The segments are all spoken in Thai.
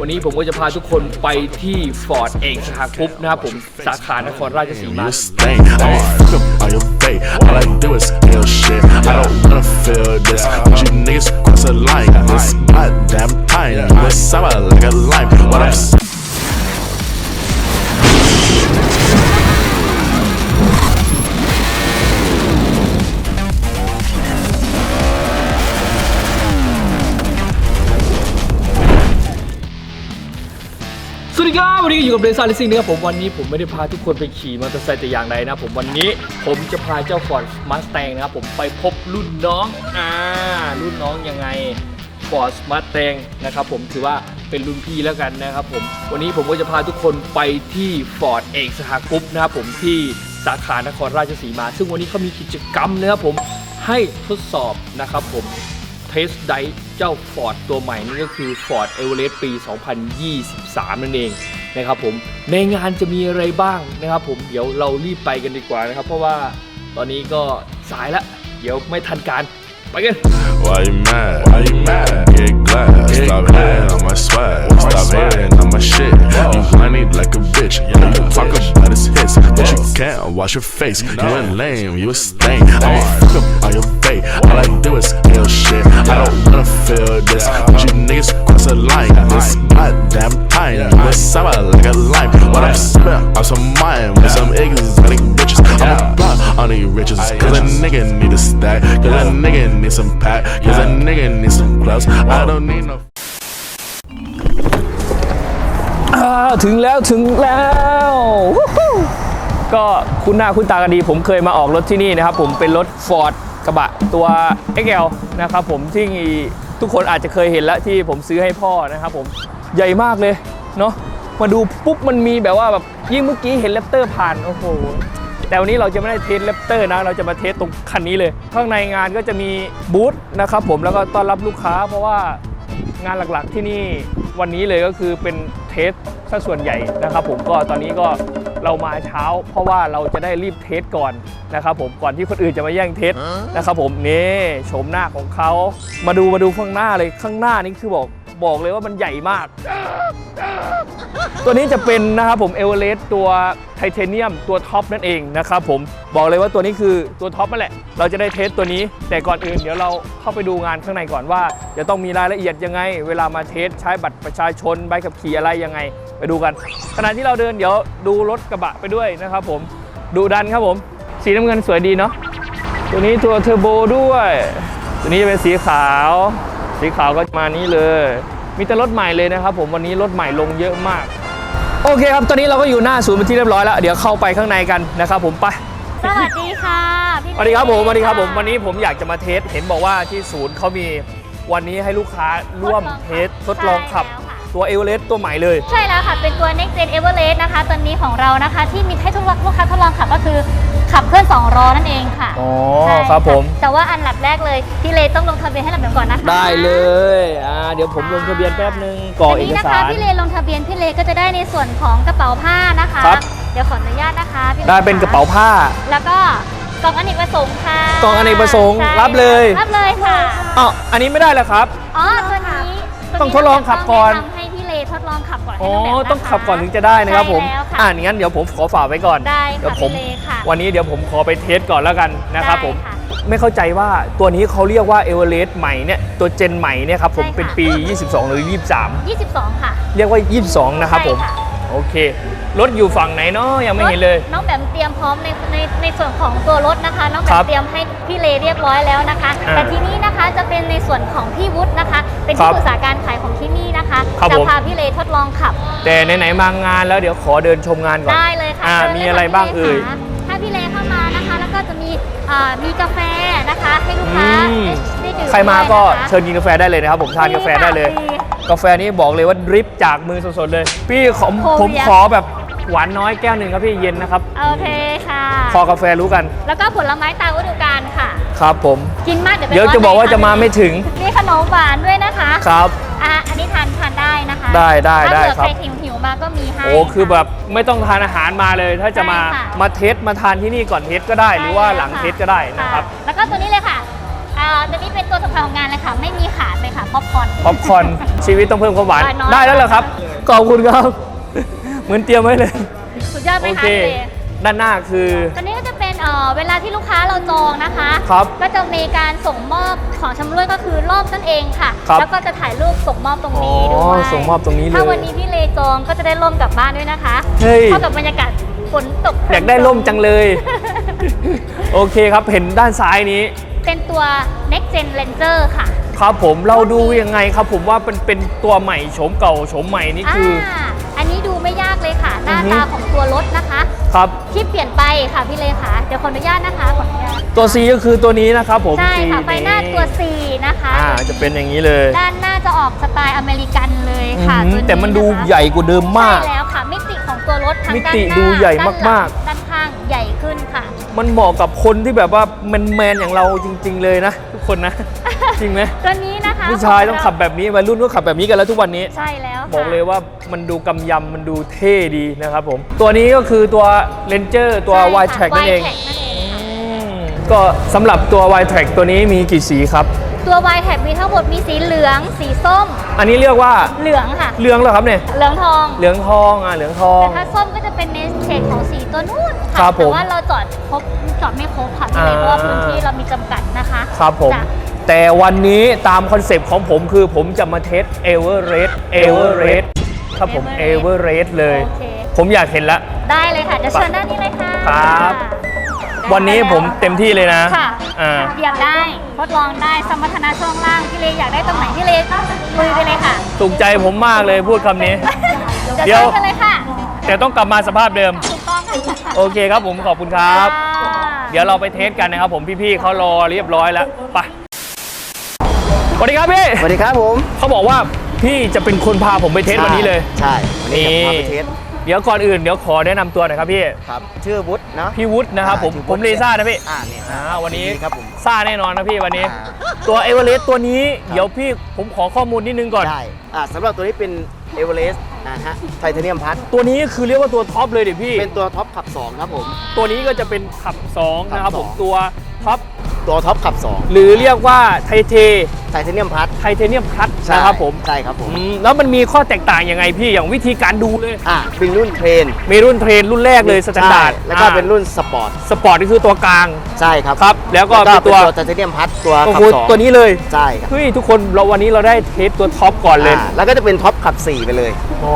วันนี้ผมก็จะพาทุกคนไปที่ฟอร์ดเอกสหกรุ๊ปนะครับผมสาขานครราชสีมา You a สวัสดีครับวันนี้ก็อยู่กับเบรซ่าลิซิ่งนะครับผมวันนี้ผมไม่ได้พาทุกคนไปขี่มอเตอร์ไซค์แต่อย่างใดนะผมวันนี้ผมจะพาเจ้าฟอร์ดมาส t ต n นะครับผมไปพบรุ่นน้องอ่ารุ่นน้องยังไงฟอร์ดมาส t ต n นะครับผมถือว่าเป็นรุ่นพี่แล้วกันนะครับผมวันนี้ผมก็จะพาทุกคนไปที่ฟอร์ดเอกสหกรุ๊ปนะครับผมที่สาขานครราชสีมา ซึ่งวันนี้เขามีกิจกรรมนะครับผมให้ทดสอบนะครับผมเทสได จ้า Ford ตัวใหม่นี่ก็คือ Ford Everest ปี 2023 นั่นเองนะครับผมในงานจะมีอะไรบ้างนะครับผมเดี๋ยวเรารีบไปกันดีกว่านะครับ เพราะว่าตอนนี้ก็สายละเดี๋ยวไม่ทันการไปกัน Why you mad? Why you mad? Get glad. Stop hating on my swag. Stop hating on my shit. You whiny like a bitch. You talk about his hits, but you can't wash your face. You ain't lame. You a stain. I'ma fuck up on your fate. All I do is ill shit. I don't wanna goddamn time. You a sour like a lime. What I'm spent on some mind with some exotic bitches. I'm a block on these riches. Cause a nigga need a stack. Cause a nigga need some pack. Cause a nigga need some gloves. I don't need no. อ่าถึงแล้วถึงแล้ววู้ฮู้ก็คุ้นหน้าคุ้นตากันดี ผมเคยมาออกรถที่นี่นะครับ ผมเป็นรถ Ford กระบะตัว XL นะครับผมที่ทุกคนอาจจะเคยเห็นแล้วที่ผมซื้อให้พ่อนะครับผม ใหญ่มากเลยเนาะมาดูปุ๊บมันมีแบบว่าแบบยิ่งเมื่อกี้เห็นแรปเตอร์ผ่านโอ้โหแต่วันนี้เราจะไม่ได้เทสแรปเตอร์นะ เราจะมาเทสตรงคันนี้เลย ข้างในงานก็จะมีบูธนะครับผมแล้วก็ต้อนรับลูกค้า เพราะว่างานหลักๆที่นี่วันนี้เลยก็คือเป็นเทสซะส่วนใหญ่นะครับผมก็ตอนนี้ก็เรามาเช้า เพราะว่าเราจะได้รีบเทสก่อนนะครับผมก่อนที่คนอื่นจะมาแย่งเทสนะครับผมนี่โฉมหน้าของเขามาดูมาดูข้างหน้าเลยข้างหน้านี่คือบอก บอกเลยว่ามันใหญ่มาก ตัวนี้จะเป็นนะครับผมเอเวอเรสต์ตัวไทเทเนียมตัวท็อปนั่นเองนะครับผมบอกเลยว่าตัวนี้คือตัวท็อปนั่นแหละ เราจะได้เทสตัวนี้ แต่ก่อนอื่นเดี๋ยวเราเข้าไปดูงานข้างในก่อนว่า จะต้องมีรายละเอียดยังไง เวลามาเทสใช้บัตรประชาชนใบขับขี่อะไรยังไง ไปดูกันขณะที่เราเดินเดี๋ยวดูรถกระบะไปด้วยนะครับผมดูดันครับผม สีน้ำเงินสวยดีเนาะตัวนี้ตัวเทอร์โบด้วย ตัวนี้จะเป็นสีขาว สีขาวก็มานี้เลย มีแต่รถใหม่เลยนะครับผมวันนี้รถใหม่ลงเยอะมาก โอเคครับ ตอนนี้เราก็อยู่หน้าศูนย์เป็นที่เรียบร้อยแล้ว เดี๋ยวเข้าไปข้างในกันนะครับผมไป สวัสดีค่ะพี่สวัสดีครับผมสวัสดีครับผมวันนี้ผมอยากจะมาเทสเห็นบอกว่าที่ศูนย์เขามีวันนี้ให้ลูกค้าร่วมเทสทดลองขับ ตัวเอเวอเรสต์ตัวใหม่เลย ใช่แล้วค่ะ เป็นตัว Next Gen Everest นะคะ ตอนนี้ของเรานะคะ ที่มีให้ทุกลูกค้าทดลองขับก็คือ ขับเคลื่อน2ล้อนั่นเองค่ะอ๋อใช่ครับผมแต่ว่าอันดับแรกเลยพี่เลต้องลงทะเบียนให้ลำดับก่อนนะคะได้เลยอ่าเดี๋ยวผมลงทะเบียนแป๊บนึงกรอกอันเอนี้กนะสาคะร พี่เลลงทะเบียนพี่เลก็จะได้ในส่วนของกระเป๋าผ้านะคะ ครับ เดี๋ยวขออนุญาตนะคะพี่ลได้เป็นกระเป๋าผ้า แล้วก็กล่องอเนกประสงค์ค่ะกล่องอเนกประสงค์ใช่รับเลย รับเลยค่ะอ๋ออันนี้ไม่ได้แล้วครับ อ๋อตัวนี้วนี้ต้องทดลองขับก่อนต้งแะำให้พี่เล ทดลองขับก่อนให้อ๋อน้องแบบนะคะ ต้องขับก่อนถึงจะได้นะครับผม ใช่แล้วค่ะอ่างั้นเดี๋ยวผมขอฝากไว้ก่อนได้เดี๋ยวค่ะผม พี่เลค่ะวันนี้เดี๋ยวผมขอไปเทสก่อนแล้วกันนะครับผมได้ค่ะไม่เข้าใจว่าตัวนี้เขาเรียกว่าเอเวอเรสต์ใหม่เนี่ย ตัวเจนใหม่เนี่ยครับผมใช่ค่ะ เป็นปี 22 หรือ 22ค่ะ23เรียกว่า 22 นะครับผม ใช่ค่ะ โอเค รถอยู่ฝั่งไหนเนาะยังไม่เห็นเลย น้องแบมเตรียมพร้อมในในในส่วนของตัวรถนะคะ น้องแบครัมบเตรียมให้พี่เลเรียบร้อยแล้วนะคะ อ่าแต่ทีนี้นะคะจะเป็นในส่วนของพี่วุฒินะคะ เป็นครัที่บปรึกษาการขายของที่นี่นะคะ ครับจะผม พาพี่เลทดลองขับ แต่ไหนๆมางานแล้วเดี๋ยวขอเดินชมงานก่อน ได้เลยค่ะอ่าเชิญมีเลยอะไรค่บ้างพี่เอ่ยลค่ะถ้าพี่เลเข้ามานะคะ แล้วก็จะมีอ่ามีกาแฟนะคะ ให้ลูกค้าอืมได้ได้ดื่มใครมาก็ด้วยนะคะ เชิญกินกาแฟได้เลยนะครับผมทานกาแฟได้เลย ฟรีค่ะ กาแฟนี้บอกเลยว่าดริปจากมือสดๆเลย พี่ขอโคเรีย ผมขอแบบหวานน้อยแก้วหนึ่งครับพี่เย็นนะครับ โอเคค่ะ คอกาแฟรู้กันแล้วก็ผลไม้ตามฤดูกาลค่ะ ครับผม กินมากเดี๋ยวไปเดี๋ยวจะบอกว่าจะมาไม่ถึง มีขนมหวานด้วยนะคะครับ อะอันนี้ทานทานได้นะคะได้ได้ถ้าได้เผื่อครับ ใครหิวหิวมาก็มีให้ โอ้คือแบบไม่ต้องทานอาหารมาเลย ถ้าจะมาใช่ค่ะ มาเทสมาทานที่นี่ก่อนเทสก็ได้ หรือว่าหลังเทสก็ได้นะครับ แล้วก็ตัวนี้เลยค่ะ อ่าตัวนี้เป็นตัวสำคัญของงานเลยค่ะ ไม่มีขาดเลยค่ะป๊อปคอร์น ป๊อปคอร์นชีวิตต้องเพิ่มความหวาน หวานน้อย ได้แล้วเหรอครับขอบคุณครับ เหมือนเตรียมไว้เลย สุดยอดไหมโอคะเค พี่เลด้านหน้าคือตัวนี้ก็จะเป็นเอ่อเวลาที่ลูกค้าเราจองนะคะ ครับก็จะมีการส่งมอบของชำร่วยก็คือรอบนั่นเองค่ะ ครับแล้วก็จะถ่ายรูปส่งมอบตรงนี้อ๋ด้อวยส่งมอบตรงนี้เลยถ้าวันนี้พี่เลจองก็จะได้ร่มกลับบ้านด้วยนะคะเฮ้ย เข้ากับบรรยากาศฝนตกอยากได้ร่มจังเลย โอเคครับเห็นด้านซ้ายนี้ เป็นตัว next gen ranger ค่ะ ครับผมเราดูยังไงครับผมว่าเป็นเป็นตัวใหม่โฉมเก่าโฉมใหม่นี่คือออ่าอันนี้ดูไม่ยากเลยค่ะ หน้าอือฮึ ตาของตัวรถนะคะครับ ที่เปลี่ยนไปค่ะพี่เลค่ะเดี๋ยวขออนุญาตนะคะขออนุญาตตัว C ก็คือตัวนี้นะครับผม ใช่ค่ะ C ไฟหน้าตัว C นะคะ อ่าจะเป็นอย่างนี้เลยด้านหน้าจะออกสไตล์อเมริกันเลยค่ะอืมตัวแต่มันดูะคะใหญ่กว่าเดิมมากใช่แล้วค่ะ มิติของตัวรถทั้งมิด้านติหน้าดูใหญ่ด้นลังมากด้านข้างใหญ่ขึ้นค่ะ มันเหมาะกับคนที่แบบว่าแมนแมนๆอย่างเราจริง ๆ เลยนะ ทุกคนนะ จริงไหมตัวนี้นะคะผู้ชายต้องขับแบบนี้วัยรุ่นก็ขับแบบนี้กันแล้วทุกวันนี้ ใช่แล้วค่ะบอกเลยว่ามันดูกำยำมันดูเท่ดีนะครับผมตัวนี้ก็คือตัว Ranger ตัวใช่ค่ะ Y Track นั่นเอง Y-Track นั่นเองค่ะอืมก็สำหรับตัว Y Track ตัวนี้มีกี่สีครับ ตัว Y แท็มีทั้งหมดมีสีเหลือง สีส้ม อันนี้เรียกว่าเหลืองค่ะ เหลืองเหรอครับเนี่ย เหลืองทอง เหลืองทองอะเหลืองทอง แต่ถ้าส้มก็จะเป็นในเฉดของสีตัวนู้นครัค่ะบผมแต่ว่าเราจอดครบจอดไม่ครบค่ะพี่เลยอ่าเพราะว่าพื้นที่เรามีจำกัดนะคะครับผม จ้ะแต่วันนี้ตามคอนเซปต์ของผมคือผมจะมาเทสเอเวอร์เรสเอเวอร์เรสครับผมเอเวอร์เรสเลย โอเค ผมอยากเห็นละ ได้เลยค่ะจะเชิญด้านนี้เลยค่ะ ครับได้ วันนี้ผมเต็มที่เลยนะค่ะอ่า เหยียบได้ทดลองได้สมรรถนะช่วงล่างพี่เลอยากได้ตรงไหนพี่เลลุยไปเลยค่ะถูกใจผมมากเลยพูดคำนี้จะเดี๋ยวเชิญกันเลยค่ะแต่ต้องกลับมาสภาพเดิม ถูกต้องค่ะโอเคครับผมขอบคุณครับค่ะเดี๋ยวเราไปเทสกันนะครับผมพี่ๆเขารอเรียบร้อยแล้วไปสวัสดีครับพี่สวัสดีครับผมเขาบอกว่าพี่จะเป็นคนพาผมไปเทสวันนี้เลย ใช่วันนี้จะพาไปเทส เดี๋ยวก่อนอื่นเดี๋ยวขอแนะนำตัวหน่อยครับพี่ ครับชื่อวุฒิเนาะพี่วุฒินะครับผม อ่าชื่อผมเลซ่านะพี่อ่าเนี่ยอ่าวันนี้ดีครับผมซ่าแน่นอนนะพี่วันนี้ อ่า ตัวเอเวอเรสต์ตัวนี้เดี๋ยวพี่ผมขอข้อมูลนิดนึงก่อน ได้อ่าสำหรับตัวนี้เป็นเอเวอเรสต์นะฮะไทเทเนียมพัทตัวนี้คือเรียกว่าตัวท็อปเลยดิพี่ เป็นตัวท็อปขับ 2 ครับผม ตัวนี้ก็จะเป็นขับ2ขับนะครับผมสองตัวท็อป ตัวท็อปขับหรือเรียกว่าไทเท2ไทเทเนียมพัทไทเทเนียมพลัสนะครับผมใช่ครับผมอืมแล้วมันมีข้อแตกต่างยังไงพี่อย่างวิธีการดูเลย อ่าเป็นรุ่นเทรนมีรุ่นเทรนรุ่นแรกเลยสแตนดาร์ดใช่แล้วก็เป็นรุ่นสปอร์ตสปอร์ตนี่คือตัวกลาง ใช่ครับครับแล้วก็เป็นตัว ไทเทเนียมพัทตัวโอ้ขัโหบสองตัวนี้เลยใช่ครับเฮ้ยทุกคนเราวันนี้เราได้เทสตัวท็อปก่อนเลยอ่าแล้วก็จะเป็นท็อปขับ 4 ไปเลย โอ้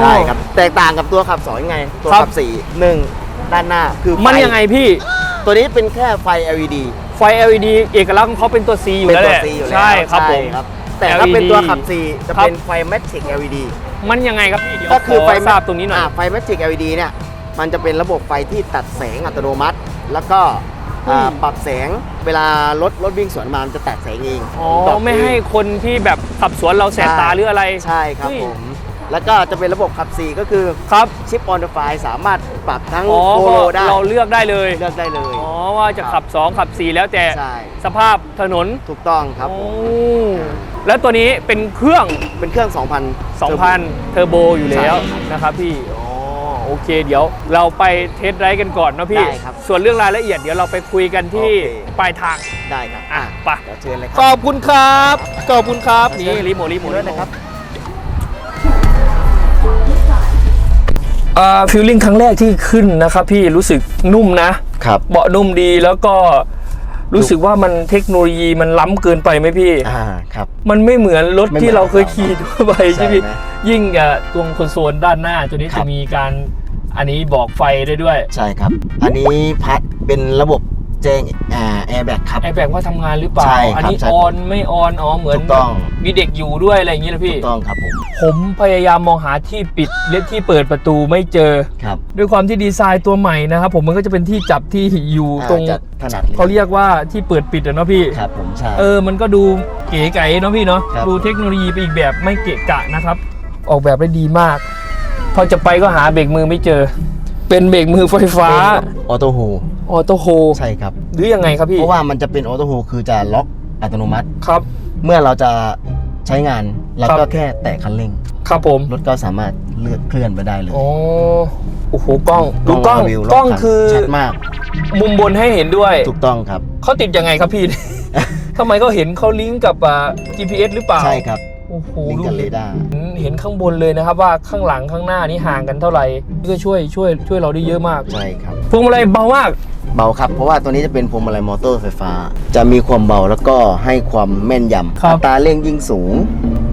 ใช่ครับ แตกต่างกับตัวขับ2ยังไง ตัวครับขับ4 1 ด้านหน้าคือไฟมันยังไงพี่ ตัวนี้เป็นแค่ไฟ LED ไฟ LED เอกลักษณ์ของเขาเป็นตัว C อยู่เป็นแล้วตัแหว ละ C อยู่แล้วใช่ครับผมครับแต่ถ้าเป็น LED ตัวขับ C จะครับเป็นไฟ Magic LED มันยังไงครับพี่เดี๋ยวก็คือขไฟทราบตรงนี้หน่อยาไฟ Magic LED เนี่ยมันจะเป็นระบบไฟที่ตัดแสงอัตโนมัติ แล้วก็อ่าอืม ปรับแสงเวลารถรถวิ่งสวนมามันจะตัดแสงเองอ๋อปรับไม่ให้คนที่แบบขับสวนเราแสบตาหรืออะไร ใช่ครับเฮ้ย ผม แล้วก็จะเป็นระบบขับ C ก็คือครับชิปออนไฟสามารถปรับทั้งอ๋อโคโลได้เราเลือกได้เลยเลือกได้เลย อ๋อว่าจะขับ 2 ขับ 4 แล้วแต่ใช่สภาพถนนถูกต้องครับผมโอ้แล้วตัวนี้เป็นเครื่องเป็นเครื่อง 2,000 2,000 เทอร์โบอยู่แล้วใช่ครับนะครับพี่อ๋อโอเคเดี๋ยวเราไปเทสไรด์กันก่อนเนาะพี่ได้ครับส่วนเรื่องรายละเอียดเดี๋ยวเราไปคุยกันที่โอเคปลายทางได้ครับอะอะไปเดี๋ยวเชิญเลยคขรับอบคุณครับขอบคุณครับเชินี่ญรีโมทรีโมทด้วยนะครับ ฟิลลิ่งครั้งแรกที่ขึ้นนะครับพี่รู้สึกนุ่มนะครับเบาะนุ่มดีแล้วก็รู้สึกว่ามันเทคโนโลยีมันล้ำเกินไปไหมพี่ อ่า ครับ มันไม่เหมือนรถไม่เหมือนที่เราเคยขี่ทั่วไปใช่ใช่ไหมพี่ไหมยิ่งอะตรงคอนโซลด้านหน้า ตัวนี้ครัจะบมีการอันนี้บอกไฟได้ด้วย ใช่ครับ อันนี้พัดเป็นระบบ แจ้งอ่าแอร์แบ็กครับไอแบกว่าทำงานหรือเปล่า ใช่ครับอันี้ใช่ ออนไม่ออนอ๋อเหมือนถูกต้องมีเด็กอยู่ด้วยอะไรอย่างนี้นะพี่ถูกต้องครับผมผมพยายามมองหาที่ปิดและที่เปิดประตูไม่เจอ ครับด้วยความที่ดีไซน์ตัวใหม่นะครับผมมันก็จะเป็นที่จับที่อยู่ตรงอ่าจะถนัดลเขาเรียกว่าที่เปิดปิดอะเนาะพี่ ครับผมใช่ เออ มันก็ดูเก๋ไก๋เนาะพี่เนาะ ครับ ดูเทคโนโลยีไปอีกแบบไม่เกะกะนะครับ ออกแบบได้ดีมาก พอจะไปก็หาเบรกมือไม่เจอ เป็นเบรกมือไฟฟ้า ออโต้โฮออโต้โฮใช่ครับ หรือยังไงครับพี่ เพราะว่ามันจะเป็นออโต้โฮคือจะล็อกอัตโนมัติ ครับ เมื่อเราจะใช้งานเราครัก็บแค่แตะคันเร่ง ครับผม รถก็สามารถเลื่อนเคลื่อนไปได้เลย โอ้โอ้โหกล้องดูกล้องวิวรบกล้องคันคือชัดมาก มุมบนให้เห็นด้วย ถูกต้องครับ เขาติดยังไงครับพี่ทำไมเขาเห็นเขาลิงก์กับอ่า GPS หรือเปล่า ใช่ครับ โอ้โหลิงก์กับดูเรดาร์เห็นเห็นข้างบนเลยนะครับว่าข้างหลังข้างหน้านี่ห่างกันเท่าไหร่ก็ช่วยช่วยช่วยเราได้เยอะมากใช่ครับพวงมาลัยเบามากเบาครับเพราะว่าตัวนี้จะเป็นพวงมาลัยมอเตอร์ไฟฟ้า จะมีความเบาแล้วก็ให้ความแม่นยำครับอัตราเร่งยิ่งสูง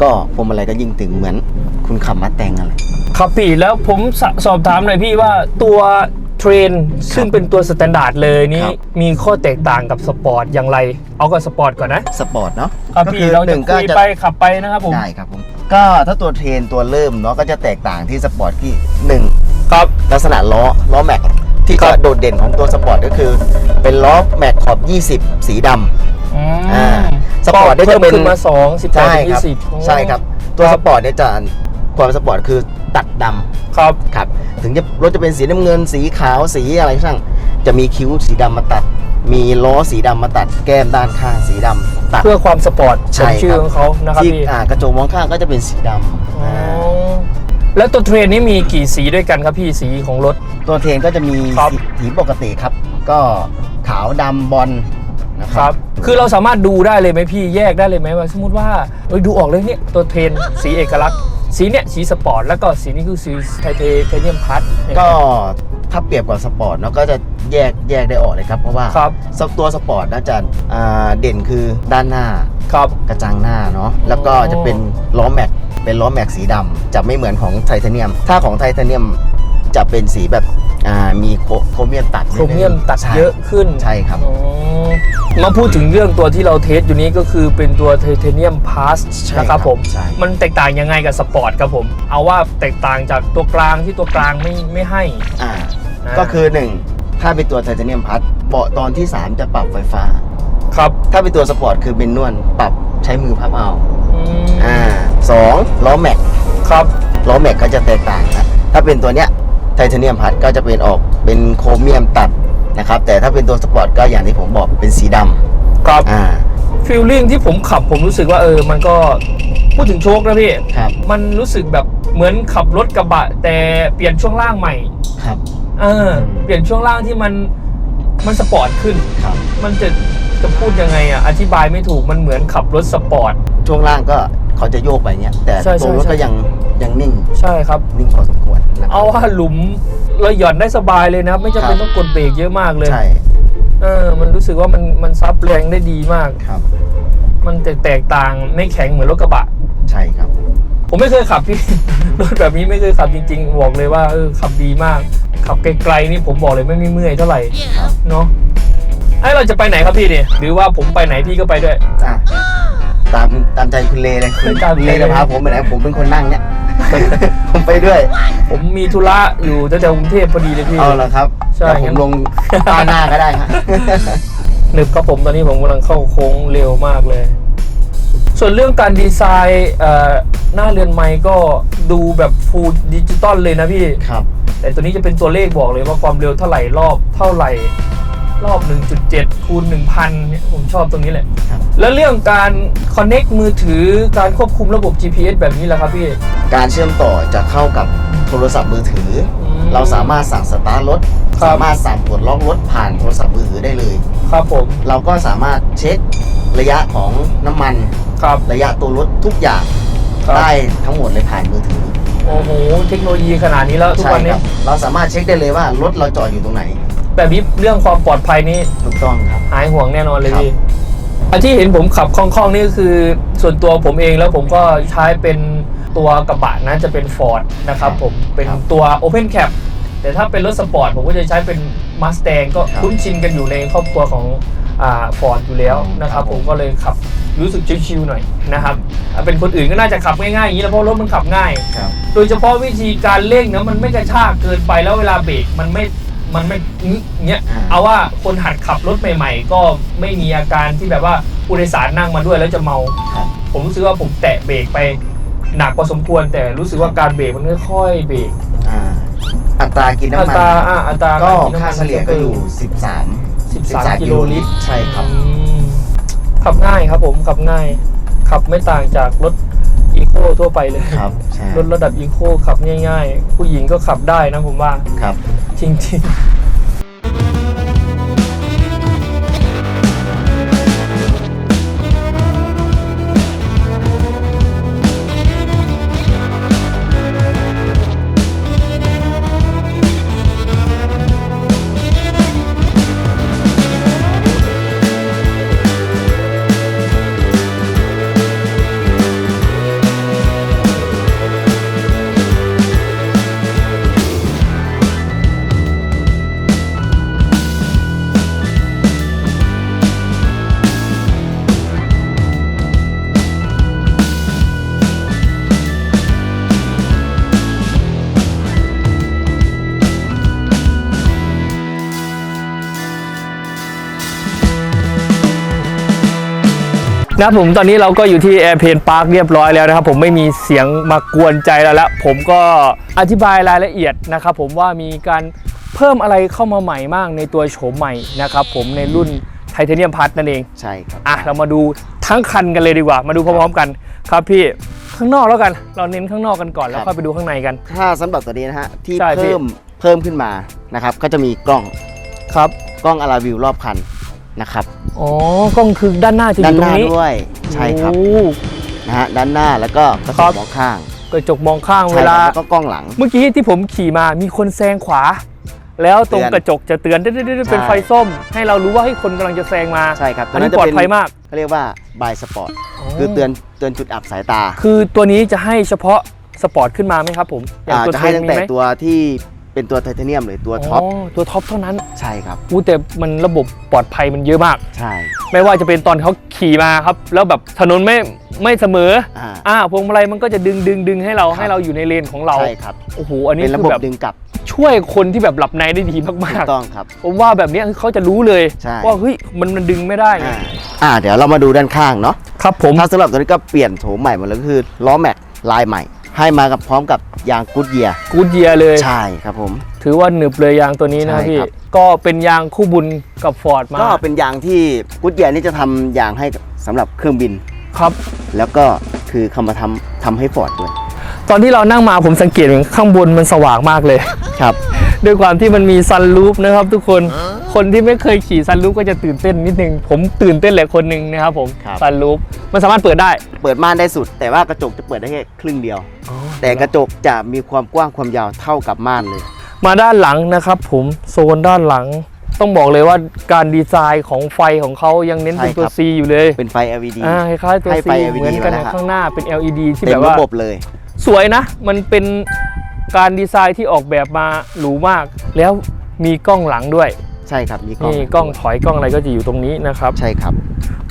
ก็พวงมาลัยก็ยิ่งตึงเหมือน คุณขับมาแต่งอะไรครับพี่แล้วผมสสอบถามหน่อยพี่ว่าตัวเทรนซึ่งเป็นตัวสแตนดาร์ดเลยนี่ครับ มีข้อแตกต่างกับสปอร์ตอย่างไร เอากับสปอร์ตก่อนนะสปอร์ตเนาะครับก็พี่คือเราหจะนึ่งก็คุยจะไปขับไปนะครับผม ได้ครับผมก็ถ้าตัวเทรนตัวเริ่มเนาะก็จะแตกต่างที่สปอร์ตที่หนึ่ง ครับ ลักษณะล้อล้อแม็กที่ครัจะบ โดดเด่นของตัวสปอร์ตก็คือ เป็นล้อแม็กขอบ 20 สีดำอืมอ่าสปอร์ตเนี่ยจะเป็นพิ่มขึ้นมาสองสิบแปดใช่ถึงคยี่รับสิบ ใช่ครับ ตัวสปอร์ตเนี่ยจะความสปอร์ตคือ ตัดดำครับ ครับถึงจะรถจะเป็นสีน้ำเงินสีขาวสีอะไรช่างจะมีคิ้วสีดำมาตัด มีล้อสีดำมาตัด แก้มด้านข้างสีดำตัด เพื่อความสปอร์ตใช่สมชื่อครับ ของเขานะครับที่พี่อ่ากระจกมองข้างก็จะเป็นสีดำอ๋ออ่า แล้วตัวเทรนนี้มีกี่สีด้วยกันครับพี่สีของรถ ตัวเทรนก็จะมีครับ สีสีปกติครับ ก็ขาวดำบอลนะคครัรับ บ คือเราสามารถดูได้เลยไหมพี่แยกได้เลยไหมว่าสมมติว่าเอ้ยดูออกเลยเนี่ยตัวเทรนสีเอกลักษณ์ สีเนี่ยสีสปอร์ตแล้วก็สีนี้คือสีไทเทไทเนียมพัท ก็ถ้าเปรียบกับสปอร์ตเนาะก็จะแยกแยกได้ออกเลยครับ เพราะว่าครับสักตัวสปอร์ตน่าจะอ่าเด่นคือด้านหน้าครับกระจังหน้าเนาะแล้วก็จะเป็นล้อแม็กเป็นล้อแม็กสีดำจะไม่เหมือนของไทเทเนียม ถ้าของไทเทเนียมจะเป็นสีแบบอ่ามีโคโครเมียมตัดโครเมียมตัดใช่เยอะขึ้น ใช่ครับ อ๋อ มาพูดถึงเรื่องตัวที่เราเทสอยู่นี้ก็คือเป็นตัวไทเทเนียมพาสใช่นะครับผมใช่ มันแตกต่างยังไงกับสปอร์ตครับผม เอาว่าแตกต่างจากตัวกลางที่ตัวกลางไม่ไม่ให้อ่าอ่าก็คือหนึ่งถ้าเป็นตัวไทเทเนียมพัดเบาะตอนที่ 3 จะปรับไฟฟ้า ครับถ้าเป็นตัวสปอร์ตคือเป็นนวลปรับใช้มือพับเอา อืมอ่าสองล้อแม็กครับ ล้อแม็กก็จะแตกต่างนะถ้าเป็นตัวเนี้ยไทเทเนียมพัดก็จะเป็นออกเป็นโครเมียมตัด นะครับแต่ถ้าเป็นตัวสปอร์ตก็อย่างที่ผมบอกเป็นสีดครับำอ่าฟีลลิ่งที่ผมขับผมรู้สึกว่าเออ มันก็พูดถึงโชคนะพี่ครับมันรู้สึกแบบเหมือนขับรถกระบะ แต่เปลี่ยนช่วงล่างใหม่ครับเออเปลี่ยนช่วงล่างที่มันมันสปอร์ตขึ้นครับมันจะจะพูดยังไงอะอธิบายไม่ถูกมันเหมือนขับรถสปอร์ตช่วงล่างก็เขาจะโยกไปเนี้ยแต่ใช่ใช่ตัวรถใช่ก็ยัง ยังนิ่งใช่ครับ นิ่งพอสมควรนะครับเอาว่าหลุมเราหย่อนได้สบายเลยนะครับ ไม่จำเป็นครับต้องกดเบรกเยอะมากเลย ใช่เออ มันรู้สึกว่ามันมันซับแรงได้ดีมาก ครับ มันแตกแตกต่างไม่แข็งเหมือนรถกระบะ ใช่ครับ ผมไม่เคยขับพี่ รถแบบนี้ไม่เคยขับจริง ๆ บอกเลยว่าเออขับดีมาก ขับไกลๆนี่ผมบอกเลยไม่มีเมื่อยเท่าไหร่เนาะไอ้เราจะไปไหนครับพี่เนี่ยหรือว่าผมไปไหนพี่ก็ไปด้วย อะ ตามตามใจคุณเลเลยคุณตามคุณเลใจจะพาผมไปไหนผมเป็นคนนั่งเนี่ย ผมไปด้วย ผมมีธุระอยู่แถวๆกรุงเทพพอดีเลยพี่ เอาละครับใช่เดี๋ยวผมลงป้ายหน้าก็ได้ฮะ หนึบครับผมตอนนี้ผมกำลังเข้าโค้งเร็วมากเลย ส่วนเรื่องการดีไซน์เอ่อหน้าเรือนไม้ก็ดูแบบฟูลดิจิตอลเลยนะพี่ ครับ แต่ตัวนี้จะเป็นตัวเลขบอกเลยว่าความเร็วเท่าไหร่รอบเท่าไหร่ รอบ 1.7 คูณ 1,000 เนี่ยผมชอบตรงนี้แหละ ครับ แล้วเรื่องการ connect มือถือการควบคุมระบบ GPS แบบนี้แหละครับพี่ การเชื่อมต่อจะเข้ากับโทรศัพท์มือถืออมเราสามารถสั่งสตาร์ทรถ ครับ สามารถสั่งปลดล็อกรถผ่านโทรศัพท์มือถือได้เลย ครับผม เราก็สามารถเช็คระยะของน้ำมัน ครับ ระยะตัวรถทุกอย่างครับ ได้ทั้งหมดเลยผ่านมือถือโอ้โห เทคโนโลยีขนาดนี้แล้วทุกใช่วันคนี้ รับเราสามารถเช็คได้เลยว่ารถเราจอดอยู่ตรงไหน แบบนี้เรื่องความปลอดภัยนี่ถูกต้องครับ หายห่วงแน่นอนเลยครับพี่อันที่เห็นผมขับคล่องๆนี่ก็คือส่วนตัวผมเองแล้วผมก็ใช้เป็นตัวกระบะนะจะเป็น Ford นะครับผมเป็นตัว Open Cap แต่ถ้าเป็นรถสปอร์ตผมก็จะใช้เป็น Mustang ก็คุ้นชินกันอยู่ในครอบครัวของอ่าฟอร์ดอยู่แล้วนะครับผมก็เลยขับรู้สึกชิวๆหน่อยนะครับอ่าเป็นคนอื่นก็น่าจะขับง่ายๆอย่างนี้แล้วเพราะรถมันขับง่ายครับโดยเฉพาะวิธีการเร่งนะมันไม่กระชากเกินไปแล้วเวลาเบรกมันไม่ มันไม่งึเงี้ยอ่าเอาว่าคนหัดขับรถใหม่ ๆ ก็ไม่มีอาการที่แบบว่าผู้โดยสารนั่งมาด้วยแล้วจะเมาครับผมรู้สึกว่าผมแตะเบรกไปหนักพอสมควรแต่รู้สึกว่าการเบรกมันค่อยๆเบรกอ่าอัตรากินอัน้ำมันตราอ่าอัตราก็รกินน้ำมันค่าเฉลี่ยก็อยู่ 13 13กิโลลิตรใช่ครับอืมขับง่ายครับผมขับง่าย ขับไม่ต่างจากรถอีโคทั่วไปเลยครับใช่รถระดับอีโคขับง่าย ๆ ผู้หญิงก็ขับได้นะผมว่าครับ จริง ๆ นะผมตอนนี้เราก็อยู่ที่แอร์เพนพาร์คเรียบร้อยแล้วนะครับ ผมไม่มีเสียงมากวนใจแล้วละผมก็อธิบายรายละเอียดนะครับผมว่ามีการเพิ่มอะไรเข้ามาใหม่มากในตัวโฉมใหม่นะครับผมในรุ่นไทเทเนียมพัทนั่นเอง ใช่ครับ อะ เรามาดูทั้งคันกันเลยดีกว่า มาดูพร้อมๆกันครับพี่ข้างนอกแล้วกัน เราเน้นข้างนอกกันก่อนแล้วค่อยไปดูข้างในกัน ถ้าสำหรับตัวนี้นะฮะที่ใช่พี่เพิ่มเพิ่มขึ้นมานะครับก็จะมีกล้องครับกล้องอาราวิวรอบคันนะครับ อ๋อกล้องคือด้านหน้าจะอด้านยู่ตหรงน้านี้ด้วยใช่ครับโอ้ นะฮะด้านหน้าแล้วก็กระจครักบมองข้างกระจกมองข้างใช่เวคลา รับแล้วก็กล้องหลัง เมื่อกี้ที่ผมขี่มามีคนแซงขวา แล้วตรงเตือนกระจกจะเตือนได้ๆๆเป็นใช่ ไฟส้ม ให้เรารู้ว่าให้ยคนกำลังจะแซงมาใช่ครับอันนี้ปลอดภัยมากเขาเรียกว่าบายสปอร์ตคือเตือนเตือนจุดอับสายตาคือตัวนี้จะให้เฉพาะสปอร์ตขึ้นมาไหมครับผมอย่างอ่าตัวจะเทรให้นตั้งมีแต่ไหมตัวที่ เป็นตัวไทเทเนียมหรือตัวท็อปตัวท็อปเท่านั้นใช่ครับอู้แต่มันระบบปลอดภัยมันเยอะมาก ใช่ ไม่ว่าจะเป็นตอนเขาขี่มาครับ แล้วแบบถนนไม่ไม่เสมออ่าอ่าพวงมาลัยมันก็จะดึงดึงดึงให้เราครับให้เราอยู่ในเลนของเราใช่ครับโอ้โหอันนี้เป็นระคืบอบแบบดึงกลับช่วยคนที่แบบหลับในได้ดีถูมากกต้องครับๆผมว่าแบบเนี้ยเขาจะรู้เลยใช่ว่าเฮ้ยมันมันดึงไม่ได้ไงอ่าอ่าเดี๋ยวเรามาดูด้านข้างเนาะครับผมถ้าสำหรับตัวนี้ก็เปลี่ยนโฉมใหม่หมดเลยก็คือล้อแม็กลายใหม่ ให้มากับพร้อมกับยางกูดเยียกูดเยียเลย ใช่ครับผม ถือว่าหนึบเลยยางตัวนี้นะใช่พี่ ครับ ก็เป็นยางคู่บุญกับฟอร์ดมาก็เป็นยางที่กูดเยียนี่จะทำยางให้สำหรับเครื่องบิน ครับ แล้วก็คือเขามาทำทำให้ฟอร์ดด้วย ตอนที่เรานั่งมาผมสังเกตเห็นข้างบนมันสว่างมากเลย ครับ ด้วยความที่มันมีซันรูฟนะครับทุกคนคนที่ไม่เคยขี่ซันรูฟก็จะตื่นเต้นนิดนึง ผมตื่นเต้นแหละคนหนึ่งนะครับผมครับ ซันรูฟมันสามารถเปิดได้ เปิดม่านได้สุด แต่ว่ากระจกจะเปิดได้แค่ครึ่งเดียว แต่กระจกจะมีความกว้างความยาวเท่ากับม่านเลย มาด้านหลังนะครับผมโซนด้านหลัง ต้องบอกเลยว่าการดีไซน์ของไฟของเขายังเน้นเป็นใช่ตัวครับ C อยู่เลยเป็นไฟ LED อ่าคล้ายๆตัว ให้ C ไฟ LED เหมือนกันมาแล้นะวครับ ข้างหน้าเป็น LED ที่เต็แบมบระว่าบบเลย สวยนะ มันเป็น การดีไซน์ที่ออกแบบมาหรูมาก แล้วมีกล้องหลังด้วยใช่ครับมีกล้องนี่กล้องถอยกล้องอะไรก็จะอยู่ตรงนี้นะครับ ใช่ครับ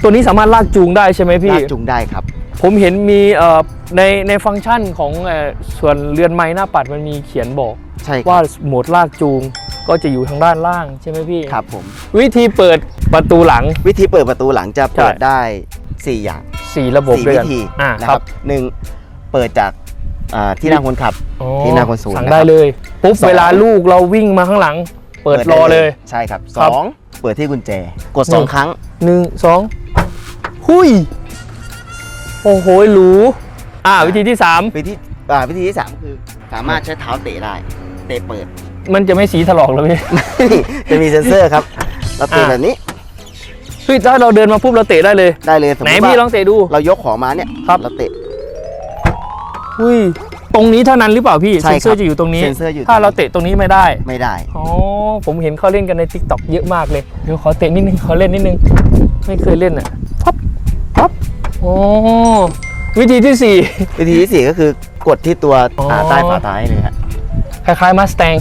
ตัวนี้สามารถลากจูงได้ใช่ไหมพี่ลากจูงได้ครับ ผมเห็นมีเอ่อในในฟังก์ชันของเอ่อส่วนเรือนไม้หน้าปัดมันมีเขียนบอกใช่ครับว่าโหมดลากจูงก็จะอยู่ทางด้านล่างใช่ไหมพี่ครับผมวิธีเปิดประตูหลัง วิธีเปิดประตูหลังจะเปิดใช่ได้ 4 อย่าง 4 ระบบสี่ด้วยวิกันธีอ่านะคครัรับบหนึ่งเปิดจาก อ่าที่นั่งคนขับ อ๋อที่หน้าคอนโซลสั่งนะครับได้เลย ปุ๊บสอง เวลาลูกเราวิ่งมาข้างหลัง เปิดรอเลย ใช่ครับครับสองเปิดที่กุญแจ กดหนึ่ง2ครั้ง หนึ่งสองหุยโอ้โหหรูอ่า วิธีที่วิธีอ่าวิธีที่3คือสามารถใช้เท้าเตะได้ เตะเปิด3มันจะไม่สีถลอกแล้วพี่ จะมีเซ็นเซอร์ครับ เราเตะอ่า แบบนี้พี่ถ้าเราเดินมาปุ๊บเราเตะได้เลย ได้เลยสมไหนมติพี่ลอว่างเตะดู เรายกของมาเนี่ยครับ เราเตะ หุยตรงนี้เท่านั้นหรือเปล่าพี่ใช่เซนเซอครับร์จะอยู่ตรงนี้ เซ็นเซอร์อยู่ถ้าตรงนี้เราเตะตรงนี้ไม่ได้ไม่ได้ อ๋อผมเห็นเขาเล่นกันใน t ิ k t o k เยอะมากเลยเดี๋ยวขอเตะนิดนึงขอเล่นนิดนึง ไม่เคยเล่นอะพับพับอ๋อวิธีที่สี่ วิธีที่4ก็คือกดที่ตัวอ๋ออ่าใต้ฝาท้ายเลยฮะคล้ายๆมาสแตง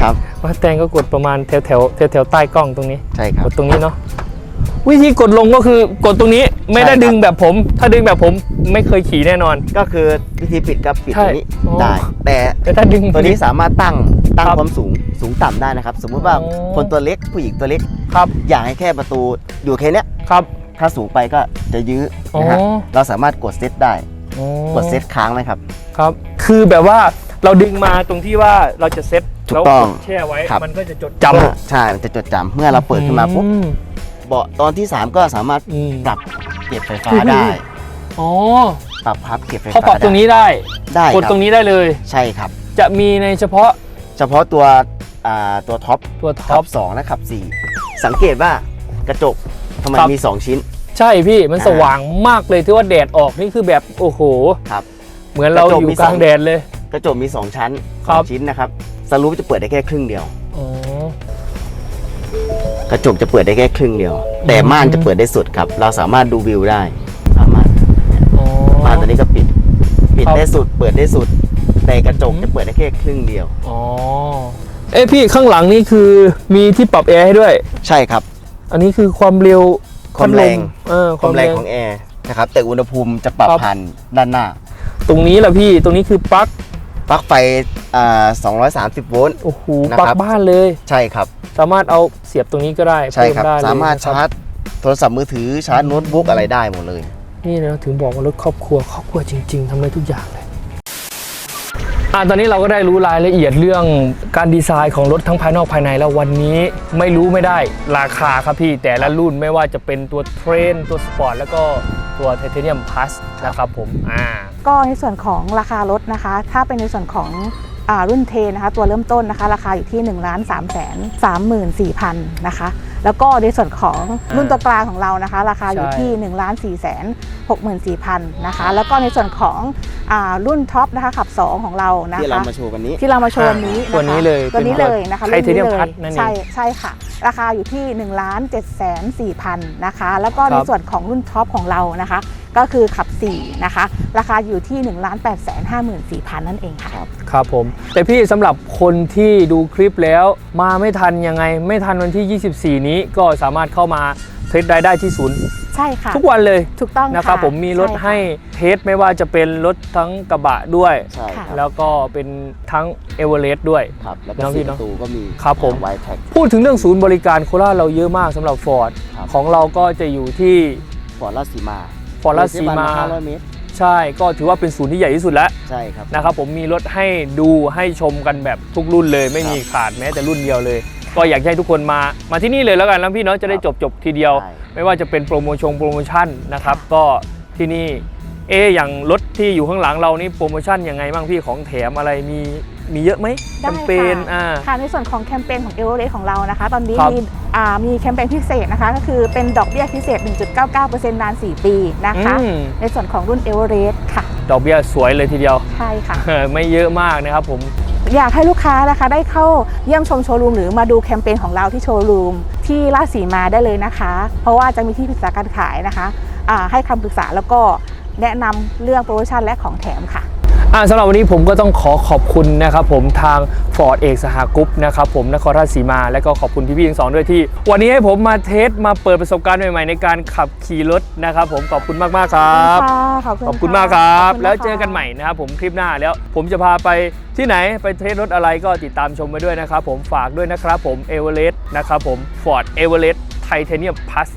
ครับ มาสแตงก็กดประมาณแถวแถวแถวแถวๆใต้กล้องตรงนี้ ใช่ครับกดตรงนี้เนาะ วิธีกดลงก็คือกดตรงนี้ไม่ได้ใช่ครับ ดึงแบบผม ถ้าดึงแบบผมไม่เคยขี่แน่นอน ก็คือวิธีปิดก็ปิดใช่ตรงนี้อ๋อ ได้ แต่แต่ถ้าดึง ตัวนี้สามารถตั้งตั้งครับความสูงสูงต่ำได้นะครับ สมมุติว่าอ๋อ คนตัวเล็กผู้หญิงตัวเล็ก ครับอยากให้แค่ประตูอยู่แค่เนี้ยครับ ถ้าสูงไปก็จะยื้อนะฮะอ๋อ เราสามารถกดเซตได้อ๋อกดเซตค้างไหมครับ ครับ คือแบบว่าเราดึงมาตรงที่ว่าเราจะเซ็ตถูกแล้วต้องกดแช่ไว้ครับ มันก็จะจดจำเมื่อใช่มันจะจดจำเมื่อเราเปิดขึ้นมาปุ๊บ อืม เบาะตอนที่ 3 ก็สามารถอืม ปรับเก็บไฟฟ้าอุ้ยได้ อ๋อปรับพับเก็บไฟเขาฟ้าปรับตรงนี้ได้ ได้กดครัตบรงนี้ได้เลย ใช่ครับ จะมีในเฉพาะเฉพาะตัวอ่าตัวท็อปตัวท็ขัอปบ2และขับ 4 สังเกตว่ากระจกทำไมครับ มี 2 ชิ้น ใช่พี่มันอ่าสว่างมากเลยที่ว่าแดดออกนี่คือแบบโอ้โหครับเหมือนเรากระจกอยู่มีกลางสอง แดดเลย กระจกมี 2 ชั้นครับสองชิ้นนะครับสลูปจะเปิดได้แค่ครึ่งเดียว อ๋อ กระจกจะเปิดได้แค่ครึ่งเดียว แต่ม่านจะเปิดได้สุดครับ เราสามารถดูวิวได้ สามารถอ๋อม่านตัวนี้ก็ปิด ปิดครับได้สุด เปิดได้สุด แต่กระจกจะเปิดได้แค่ครึ่งเดียวอ๋อเอ้ยพี่ข้างหลังนี่คือมีที่ปรับแอร์ให้ด้วย ใช่ครับ อันนี้คือความเร็วความแรงเออความมคาวแรแรงงของแอร์นะครับแต่อุณหภูมิจะปรับครับผ่านด้านหน้า ตรงนี้แหละพี่ตรงนี้คือปลั๊กปลั๊กไฟ อ่า230 โวลต์ โอ้โหนะครับ ปลั๊กบ้านเลย ใช่ครับ สามารถเอาเสียบตรงนี้ก็ได้ใช่ครับเพิ่ได้เลยสามารถนะคบชาร์จโทรศัพท์มือถือชาร์จโน้ตบุ๊กอะไรได้หมดเลย นี่นะถึงบอกว่ารถครอบครัวครอบครัวจริง ๆทำได้ทุกอย่างเลยอะตอนนี้เราก็ได้รู้รายละเอียดเรื่องการดีไซน์ของรถทั้งภายนอกภายในแล้ววันนี้ไม่รู้ไม่ได้ราคาครับพี่ แต่ละรุ่นไม่ว่าจะเป็นตัวเทรนตัวสปอร์ตแล้วก็ตัวไทเทเนียมพลัสนะครับผมอ่า ก็ในส่วนของราคารถนะคะ ถ้าเป็นในส่วนของอา รุ่นเทนะคะตัวเริ่มต้นนะคะ ราคาอยู่ที่1นึ่งล้านสามแสนสามหมื่นสี่พันนะคะแล้วก็ในส่วนของรุ่นตัวกลางของเรานะคะ ราคาอยู่ที่1นึ่งล้านสี่แสนหกหมื่นสี่พันนะคะแล้วก็ในส่วนของอารุ่นท็อปนะคะขับ 2 ของเรานะที่เราคะมาโชว์กันนี้ที่เรามาโชว์วันนี้ะคะตัวนี้เลยตัวนี้เลยนะคะไทเทเนียมรุ่พัลดนั่นเองใช่ใช่ค่ะ ราคาอยู่ที่1นึ่งล้านเจ็ดแสนสี่พันนะคะแล้วก็คในรับส่วนของรุ่นท็อปของเรานะคะ ก็คือขับ 4 นะคะ ราคาอยู่ที่1นึ่งล้านแปดแสนห้าหมื่นสี่พันนั่นเองค่ะครับผม แต่พี่สำหรับคนที่ดูคลิปแล้วมาไม่ทันยังไง ไม่ทันวันที่ 24 นี้ก็สามารถเข้ามาเทสได้ได้ที่ศูนย์ ใช่ค่ะ ทุกวันเลยถูกต้องนะครับผมมีรถให้เทสไม่ว่าจะเป็นรถทั้งกระบะด้วย ใช่ครับแล้วก็เป็นทั้งเอเวอเรสต์ด้วย ครับ แล้วก็น้องพี่สี่เนปอะระตูก็มีครับผม ไวแท็ก พูดถึงเรื่องศูนย์บริการโคราชเราเยอะมากสำหรับ Ford ครับ ของเราก็จะอยู่ที่ ฟอร์ดราชสีมา ฟอร์ a ซีมา 500 เมตร ใช่ก็ถือว่าเป็นศูนย์ที่ใหญ่ที่สุดแล้วใช่ครับ นะครับผมมีรถให้ดูให้ชมกันแบบทุกรุ่นเลย ไม่มีขาดแม้แต่รุ่นเดียวเลย ก็อยากให้ทุกคนมามาที่นี่เลยแล้วกันนะพี่เนาะจะได้จบจบทีเดียว ใช่ ไม่ว่าจะเป็นโปรโมชั่นโปรโมชั่นนะครับก็ที่นี่ เอะอย่างรถที่อยู่ข้างหลังเรานี่โปรโมชั่นยังไงบ้างพี่ของแถมอะไรมีมีเยอะไหมแคได้มเปญค่ะอ่าค่ะในส่วนของแคมเปญของเอเวอเรสของเรานะคะ ตอนนี้ครับมีอ่ามีแคมเปญพิเศษนะคะก็คือเป็นดอกเบี้ยพิเศษ 1.99%นาน 4 ปีนะคะอืมในส่วนของรุ่นเอเวอเรสค่ะ ดอกเบี้ยสวยเลยทีเดียว ใช่ค่ะ ไม่เยอะมากนะครับผมอยากให้ลูกค้านะคะได้เข้าเยี่ยมชมโชว์รูมหรือมาดูแคมเปญของเราที่โชว์รูมที่ราชสีมาได้เลยนะคะ เพราะว่าจะมีที่ปรึกษาการขายนะคะอ่าให้คำปรึกษาแล้วก็ แนะนำเรื่องโปรโมชั่นและของแถมค่ะอ่าสำหรับวันนี้ผมก็ต้องขอขอบคุณนะครับผมทาง Ford เอกสหกรุ๊ปนะครับผมนครราชสีมา และก็ขอบคุณพี่ๆทั้งสองด้วยที่ วันนี้ให้ผมมาเทสมาเปิดประสบการณ์ใหม่ๆในการขับขี่รถนะครับผมขอบคุณมากๆครับ ขอบคุณขอบคุณะมากครับขบณแล้วะคะเจอกันใหม่นะครับผมคลิปหน้าแล้ว ผมจะพาไปที่ไหนไปเทสรถอะไรก็ติดตามชมไปด้วยนะครับผมฝากด้วยนะครับผมเอเวอเรสต์นะครับผม Ford e v e r e s t Titanium Plus